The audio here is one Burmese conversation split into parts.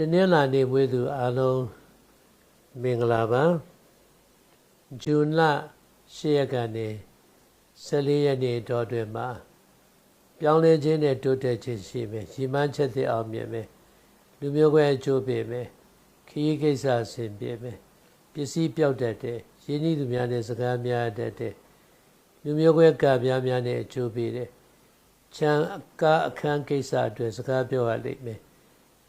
တနင်္လာနေ့မွေးသူအားလုံးမင်္ဂလာပါဇွန်လ10ရက်ကနေ14ရက်နေ့တော့တွင်မှာပြောင်းလဲခြင်းနဲ့တိုးတက်ခြင်းရှိမယ်ရီမန်းချက်သည့်အောင်မြင်မယ်လူမျိုးကွဲအကျိုးပေးမယ်ခရီးကိစ္စအဆင်ပြေမယ်ပစ္စည်းပြောက်တတ်တယ်ရင်းနှီးသူများနဲ့စကားများတတ်တယ်လူမျိုးကွဲကများများနဲ့အကျိုးပေးတယ်ချမ်းကားအခန်းကိစ္စအတွက်စကားပြောရလိမ့်မယ်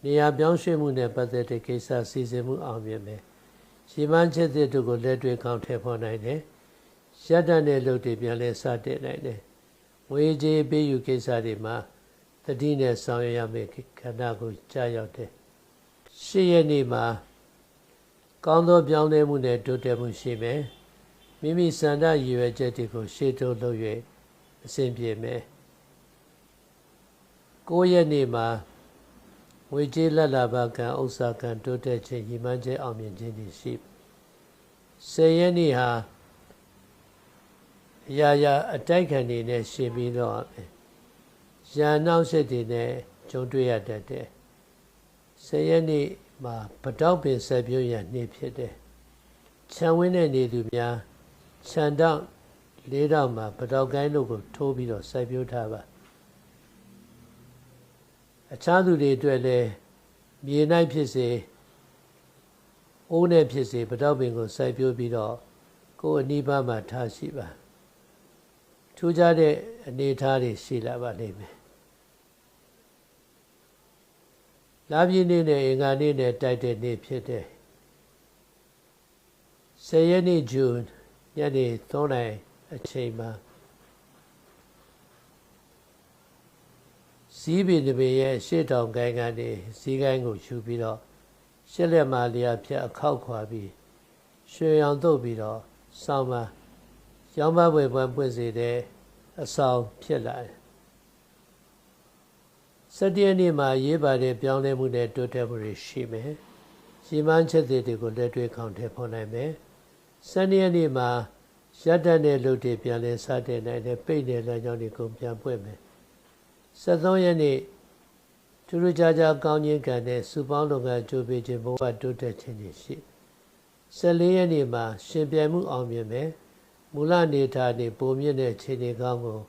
နေရာပြောင်းရွှေ့မှုနဲ့ပတ်သက်တဲ့ကိစ္စစီစဉ်မှုအောင်မြင်မယ်ရီမန်းချက်သည့်တို့ကိုလက်တွေ့ကောင်းထည့်ဖော်နိုင်တယ်ရတ္တနဲ့လုပ်တွေပြန်လဲစတင်နိုင်တယ်ငွေကြေးပေးယူကိစ္စတွေမှာတတိနဲ့ဆောင်ရွက်ရမယ့်ခန္ဓာကိုကြာရောက်တယ်ရှေ့ရက်နေ့မှာကောင်းသောပြောင်းလဲမှုနဲ့တိုးတက်မှုရှိမယ်မိမိစန္ဒရည်ရွယ်ချက်တွေကိုရှေ့တိုးလုပ်၍အစဉ်ပြေမယ်ကိုရက်နေ့မှာ ငွေကြေးလက်လာပါကံဥစ္စာကံတိုးတက်ခြင်းရည်မှန်းချက်အောင်မြင်ခြင်းတွေရှိဆယ်ရက်နေ့ဟာအရာရာအတိုက်ခံနေနဲ့ရှင်ပြီးတော့ရန်နောက်ဆက်တွေနဲ့ကြုံတွေ့ရတတ်တယ်ဆယ်ရက်နေ့မှာပတောက်ပင်ဆက်ပြိုးရနေ့ဖြစ်တယ်ခြံဝင်းတဲ့နေသူများခြံတောက်လေးတောက်မှာပတောက်ကိုင်းတို့ကိုထိုးပြီးတော့ဆက်ပြိုးထားပါ အခြားသူတွေအတွက်လည်းမြေ၌ဖြစ်စေအိုးနဲ့ဖြစ်စေပတောက်ပင်ကိုစိုက်ပျိုးပြီးတော့ကိုယ်အနိဗ္ဗာန်မှာထားရှိပါထူးခြားတဲ့အနေအထားတွေရှိလာပါလိမ့်မယ်လာပြည့်နေ့နဲ့အင်္ဂါနေ့နဲ့တိုက်တဲ့နေ့ဖြစ်တဲ့ဆယ်ရက်နေ့ဇွန်ညနေ3နာရီအချိန်မှာ စီးပင်တပင်ရဲ့ရှေ့တောင်ကိုင်းကနေစီးကိုင်းကိုယူပြီးတော့ရှစ်လက်မာလျာဖြတ်အခောက်ခွာပြီးရွှေရောင်တုပ်ပြီးတော့စောင်းမှာရောင်းပပွဲပွဲပွင့်စေတဲ့အဆောင်ဖြစ်လာတယ်စတည့်နေ့မှာရေးပါတဲ့ပြောင်းလဲမှုနဲ့တိုးတက်မှုတွေရှိမယ်ရှင်းမှန်းချက်တွေကိုလက်တွေ့ခေါင်းထည့်ဖော်နိုင်မယ်စနေနေ့မှာရတ္တနဲ့လူတွေပြန်လဲစတဲ့နိုင်တဲ့ပိတ်တဲ့လမ်းကြောင်းတွေကိုပြန်ပွင့်မယ် 73ရက်နေ့သူတို့ကြာကြာကောင်းခြင်းကံနဲ့စုပေါင်းလုပ်ငန်းကြိုးပေးခြင်းဘဝတိုးတက်ခြင်းတွေရှိ14ရက်နေ့မှာရှင်ပြိုင်မှုအောင်မြင်မယ်မူလအနေထားနဲ့ပုံမြင့်တဲ့ခြေနေကောင်းကို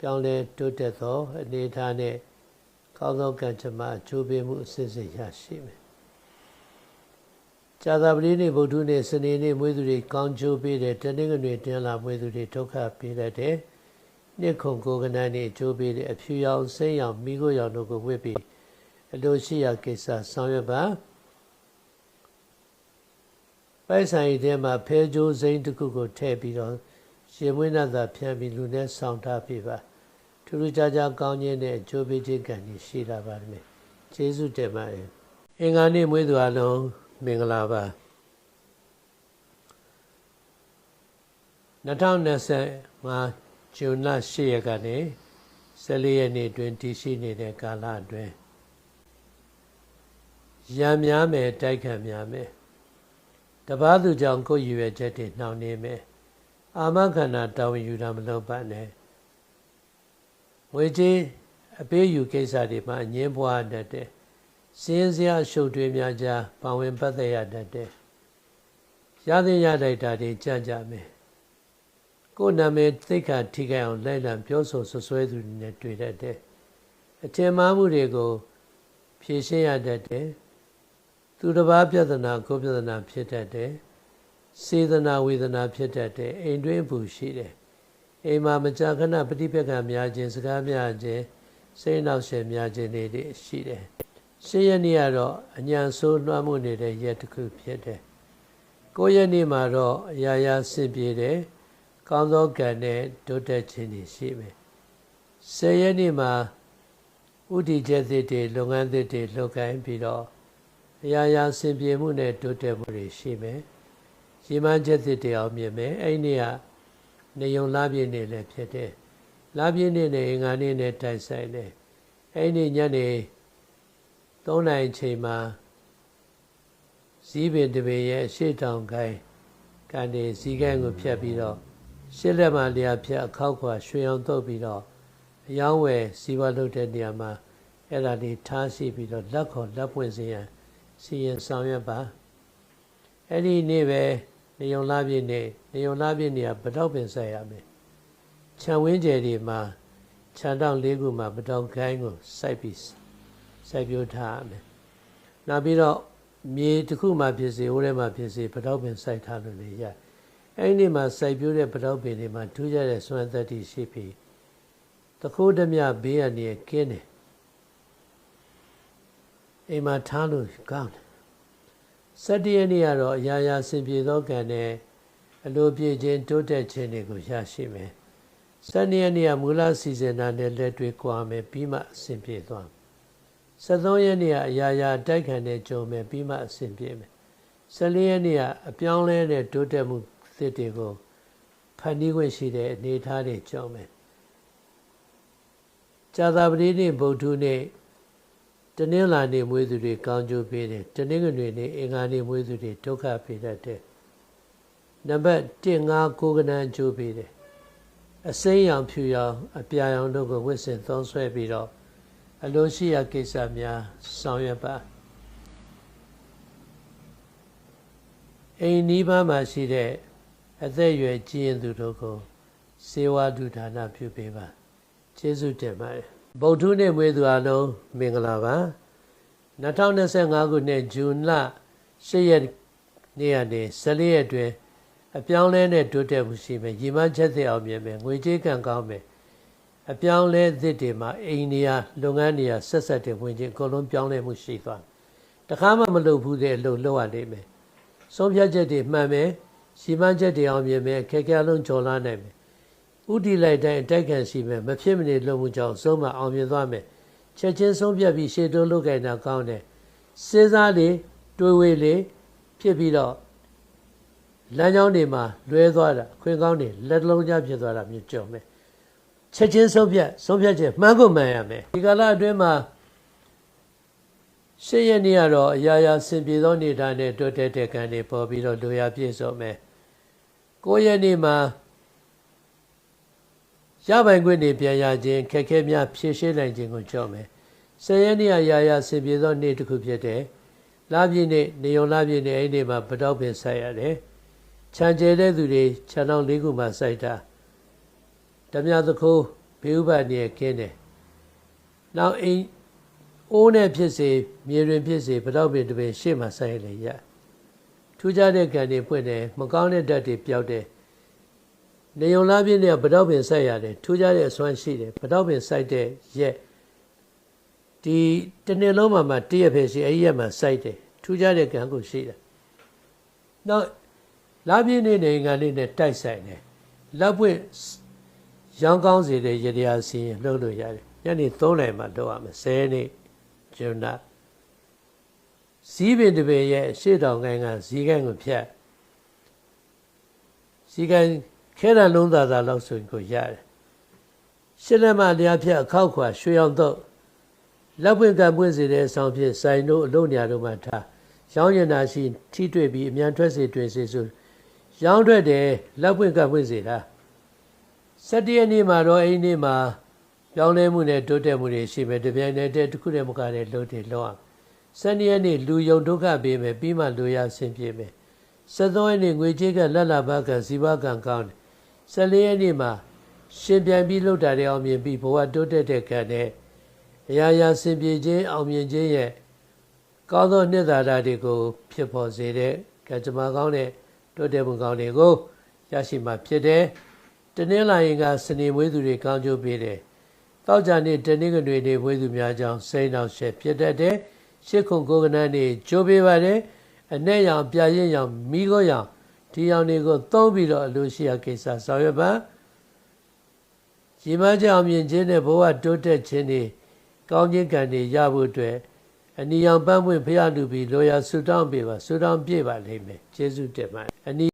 ပြောင်းလဲတိုးတက်သောအနေထားနဲ့ကောင်းသောကံကြမ္မာကြိုးပေးမှုအစစ်စစ်ရရှိမယ်ကြာသာပတိနေ့ဗုဒ္ဓနေ့စနေနေ့မွေးသူတွေကောင်းကျိုးပေးတယ်တနင်္ဂနွေတင်းလာမွေးသူတွေဒုက္ခပေးတတ်တယ် နှစ်ခုကိုကနန်းနေကြိုးပေးတဲ့အဖြူရောင်စိမ့်ရောင်မိခိုးရောင်တို့ကိုဝစ်ပြီးအလိုရှိရာကိစ္စဆောင်ရွက်ပါပိုက်ဆိုင်ထဲမှာဖဲကြိုးစိမ့်တစ်ခုကိုထည့်ပြီးတော့ရှင်မွေးနာသာဖြန့်ပြီးလူနဲ့ဆောင်ထားပြပါထူးထူးခြားခြားကောင်းခြင်းနဲ့ကြိုးပေးခြင်းကံကြီးရှိလာပါမယ်ကျေးဇူးတင်ပါတယ်အင်္ဂါနေ့မွေးသူအလုံးမင်္ဂလာပါ2025 ဇွန်လ10ရက်ကနေ14ရက်နေ့တွင်တည်ရှိနေတဲ့ကာလအတွင်းရံများမယ်တိုက်ခံများမယ်တပားသူကြောင့်ကိုယ်ရည်ရွယ်ချက်တွေနှောင့်နှေးမယ်အာမခန္ဓာတာဝန်ယူတာမလုပ်ပါနဲ့ငွေကြေးအပေးယူကိစ္စတွေမှာအငင်းပွားတတ်တယ်စင်းစရာရှုပ်ထွေးများကြားပါဝင်ပတ်သက်ရတတ်တယ်ရသင့်ရလိုက်တာတွေကြံ့ကြမယ် ကိုယ်နာမည်သိက္ခာထိခိုက်အောင်လိုက်လံပြောဆိုဆွဆွဲသူတွေနဲ့တွေ့တတ်တယ်။အထင်မှားမှုတွေကိုဖြေရှင်းရတတ်တယ်။သူတစ်ပါးပြဿနာကိုပြဿနာဖြစ်တတ်တယ်။စေတနာဝေဒနာဖြစ်တတ်တယ်။အိမ်တွင်းဘူးရှိတယ်။အိမ်မှာမကြာခဏပฏิပက္ခများခြင်းစကားများခြင်းစိတ်နောက်ရှည်များခြင်းတွေရှိတယ်။ရှင်းရနေ့ကတော့အညာဆိုးလွှမ်းမှုနေတဲ့ရက်တစ်ခုဖြစ်တယ်။ကိုယ့်ရက်နေ့မှာတော့အရာရာဆင်ပြေတယ်။ ကောင်းသောကံနဲ့တိုးတက်ခြင်းတွေရှိမယ်။ဆယ်ရက်နေ့မှာဥတီချက်သစ်တွေလုပ်ငန်းသစ်တွေလုပ်ကိုင်းပြီးတော့အရာရာဆင်ပြေမှုနဲ့တိုးတက်မှုတွေရှိမယ်။ရည်မှန်းချက်သစ်တွေအောင်မြင်မယ်။အဲ့ဒီကနေုံလာပြည့်နေ့လည်းဖြစ်တယ်။လာပြည့်နေ့နဲ့အင်္ဂါနေ့နဲ့တိုက်ဆိုင်တယ်။အဲ့ဒီညနေ3နိုင်ချိန်မှာဇီးပင်တပင်ရဲ့ရှေ့တောင်ကိုင်းကနေဇီးကိုင်းကိုဖြတ်ပြီးတော့ ရှစ်လက်မှလျာဖြတ်အခောက်ခွာရွှေအောင်တုပ်ပြီးတော့အယောင်းဝယ်စီဝါလုပ်တဲ့နေရာမှာအဲ့ဒါလေးထားရှိပြီးတော့လက်ခေါ်လက်ပွင့်စေရန်စီရင်ဆောင်ရွက်ပါအဲ့ဒီနေ့ပဲနေုံလာပြည့်နေ့နေုံလာပြည့်နေ့ကပတောက်ပင်ဆက်ရမယ်ခြံဝင်းကျယ်တွေမှာခြံတောင်လေးခုမှာပတောက်ခိုင်းကိုစိုက်ပြီးစိုက်ပြိုးထားရမယ်နောက်ပြီးတော့မြေတစ်ခုမှဖြစ်စေဟိုထဲမှာဖြစ်စေပတောက်ပင်စိုက်ထားလို့လေရ အဲ့ဒီနေ့မှာစိုက်ပြိုးတဲ့ပတောက်ပင်တွေမှာထူးခြားတဲ့စွမ်းသက်တည်ရှိပြီးတခိုးဓမြဘေးကနေကင်းတယ်အိမ်မှာထားလို့ကောင်းတယ်စတ္တရနေ့ကတော့အရာရာစင်ပြေသောကံနဲ့အလိုပြည့်ခြင်းတိုးတက်ခြင်းတွေကိုရရှိမယ်စတ္တရနေ့ကမူလစီစဉ်တာနဲ့လက်တွေ့ကွာမယ်ပြီးမှအစင်ပြေသွား73ရက်နေ့ကအရာရာတိုက်ခံတဲ့ကြုံမယ်ပြီးမှအစင်ပြေမယ်14ရက်နေ့ကအပြောင်းလဲတဲ့တိုးတက်မှု သစ်တွေကိုဖန်တီးခွင့်ရှိတဲ့အနေအထားတွေကြုံမယ်ဇာတာပတိနေ့ဗုဒ္ဓနေ့တနင်္လာနေ့မွေးသူတွေကောင်းကျိုးပေးတယ်တနင်္ဂနွေနေ့အင်္ဂါနေ့မွေးသူတွေဒုက္ခပေးတတ်တယ်နံပါတ်1 5ကိုကနန်းကျိုးပေးတယ်အစိမ်းရောင်ဖြူရောင်အပြာရောင်တို့ကိုဝစ်စင်သုံးဆွဲပြီးတော့အလိုရှိရာကိစ္စများဆောင်ရွက်ပါအိမ်နီးပါးမှာရှိတဲ့ အသက်အရွယ်ကြီးရင်သူတို့ကိုစေဝါဒုဒါနပြုပေးပါကျေးဇူးတင်ပါတယ်ဗုဒ္ဓနေ့မွေးသူအလုံးမင်္ဂလာပါ2025ခုနှစ်ဇွန်လ10ရက်နေ့ကနေ14ရက်တွင်အပြောင်းလဲနဲ့တိုးတက်မှုရှိမယ်ရီမန်းချက်သစ်အောင်မြင်မယ်ငွေကြေးကံကောင်းမယ်အပြောင်းလဲသစ်တွေမှာအိမ်နေရာလုပ်ငန်းနေရာဆက်ဆက်တဲ့ဝင်ချင်းအကုန်လုံးပြောင်းလဲမှုရှိသွားတခါမှမလုပ်ဘူးတဲ့အလုပ်လုပ်ရလိမ့်မယ်ဆုံးဖြတ်ချက်တွေမှန်မယ် ရီမန်းချက်တွေအောင်မြင်မယ်ခက်ခဲလုံးကျော်လာနိုင်မယ်ဥတီလိုက်တိုင်းအတိုက်ခံရှိမယ်မဖြစ်မနေလုပ်မှုကြောင့်ဆုံးမအောင်မြင်သွားမယ်ချက်ချင်းဆုံးဖြတ်ပြီးရှေ့တိုးလုပ်ကြတာကောင်းတယ်စဉ်းစားလေတွေးဝေးလေဖြစ်ပြီးတော့လမ်းကြောင်းတွေမှာလွဲသွားတာခွင့်ကောင်းတွေလက်လုံးကြားဖြစ်သွားတာမျိုးကြုံမယ်ချက်ချင်းဆုံးဖြတ်ဆုံးဖြတ်ချက်မှန်ကိုမှန်ရမယ်ဒီကာလအတွင်းမှာရှေ့ရနေ့ကတော့အရာရာစင်ပြေသောနေထိုင်တဲ့တိုးတက်တဲ့ကံတွေပေါ်ပြီးတော့လူရပြည့်စုံမယ် ကိုယ့်ရဲ့နေ့မှာရပိုင်ခွင့်တွေပြန်ရခြင်းခက်ခဲများဖြည့်ရှင်းနိုင်ခြင်းကိုကြောက်မယ်။ဆယ်ရက်နေ့အရာရာဆင်ပြေသောနေ့တစ်ခုဖြစ်တဲ့လပြည့်နေ့နေုံလပြည့်နေ့အဲ့ဒီမှာပတောက်ပင်ဆိုင်ရတယ်။ခြံကျဲတဲ့သူတွေခြံတော်လေးခုမှစိုက်တာဓမြသခိုးဘေဥပနေခင်းတယ်။နောက်အိမ်အိုးနဲ့ဖြစ်စေမြေတွင်ဖြစ်စေပတောက်ပင်တစ်ပင်ရှေ့မှာစိုက်လေရ။ ထူးခြားတဲ့ကံတွေဖွင့်တယ်မကောင်းတဲ့ဓာတ်တွေပျောက်တယ်။နေုံလားပြည့်နဲ့ဗတောက်ပင်ဆက်ရတယ်ထူးခြားတဲ့အစွမ်းရှိတယ်ဗတောက်ပင်စိုက်တဲ့ရက်ဒီတနေ့လုံးမှာမှတည့်ရဖယ်ရှိအဲ့ဒီရက်မှာစိုက်တယ်ထူးခြားတဲ့ကံကိုရှိတယ်နောက်လားပြည့်နေနေငါလေးနဲ့တိုက်ဆိုင်တယ်လက်ပွင့်ရောင်းကောင်းစေတဲ့ရတရားစီရင်လှုပ်လို့ရတယ်ညနေ3နာရီမှလုပ်ရမယ်10နေ့ဂျွန်နာ ဇီးပင်တပင်ရဲ့ရှေ့တောင်ကိုင်းကဇီးကိုင်းကိုဖြတ်ဇီးကိုင်းခဲရလုံးသာသာလောက်ဆိုရင်ကိုရတယ်ရှစ်လက်မတရားဖြတ်အခောက်ခွာရွှေအောင်တော့လက်ပွင့်ကပွင့်စေတဲ့အဆောင်ဖြင့်ဆိုင်တို့အလုံးညာတို့မှထားရောင်းရင်သာရှိထိတွေ့ပြီးအမြန်ထွက်စေတွေ့စေဆိုရောင်းထွက်တယ်လက်ပွင့်ကပွင့်စေတာစတရနေ့မှာတော့အိမ်နေ့မှာပြောင်းလဲမှုနဲ့တိုးတက်မှုတွေရှိမယ်တပြိုင်တည်းတစ်ခုတည်းမကတဲ့လို့တွေလောက် အောင်စနေရက်နေ့လူယုံဒုက္ခပေးမယ်ပြီးမှလူရဆင်ပြေမယ်စသောရက်နေ့ငွေကြေးကလက်လာဘကဇီဝကံကောင်းတယ်14ရက်နေ့မှာရှင်ပြန်ပြီးလှုပ်တာတွေအောင်မြင်ပြီးဘဝတိုးတက်တဲ့ကံနဲ့အရာရာစင်ပြေခြင်းအောင်မြင်ခြင်းရဲ့ကောင်းသောနှစ်သာရတွေကို ဖြစ်ပေါ်စေတဲ့ကံကြမ္မာကောင်းတဲ့တိုးတက်မှုကောင်းတွေကိုရရှိမှဖြစ်တယ်။တနင်္လာရင်ကစနေမွေးသူတွေကောင်းကျိုးပေးတယ်။တောက်ကြနေ့တနင်္ဂနွေနေ့မွေးသူများကြောင့်စိတ်နှောက်ရှက်ဖြစ်တတ်တယ်။ ရှစ်ခုကိုကနန်းနေ့ကျိုးပေးပါတယ်။အနဲ့ရောင်ပြရင်ရောင်မိခိုးရောင်ဒီအောင်တွေကိုသုံးပြီးတော့အလိုရှိရာကိစ္စဆောင်ရွက်ပါရည်မှန်းချက်အောင်မြင်ခြင်းနဲ့ဘဝတိုးတက်ခြင်းတွေကောင်းခြင်းကံတွေရဖို့အတွက်အနီရောင်ပန်းပွင့်ဖရလူပြီးလောရာဆူတောင်းပေးပါဆူတောင်းပြည့်ပါလိမ့်မယ်ကျေးဇူးတင်ပါတယ်အနီ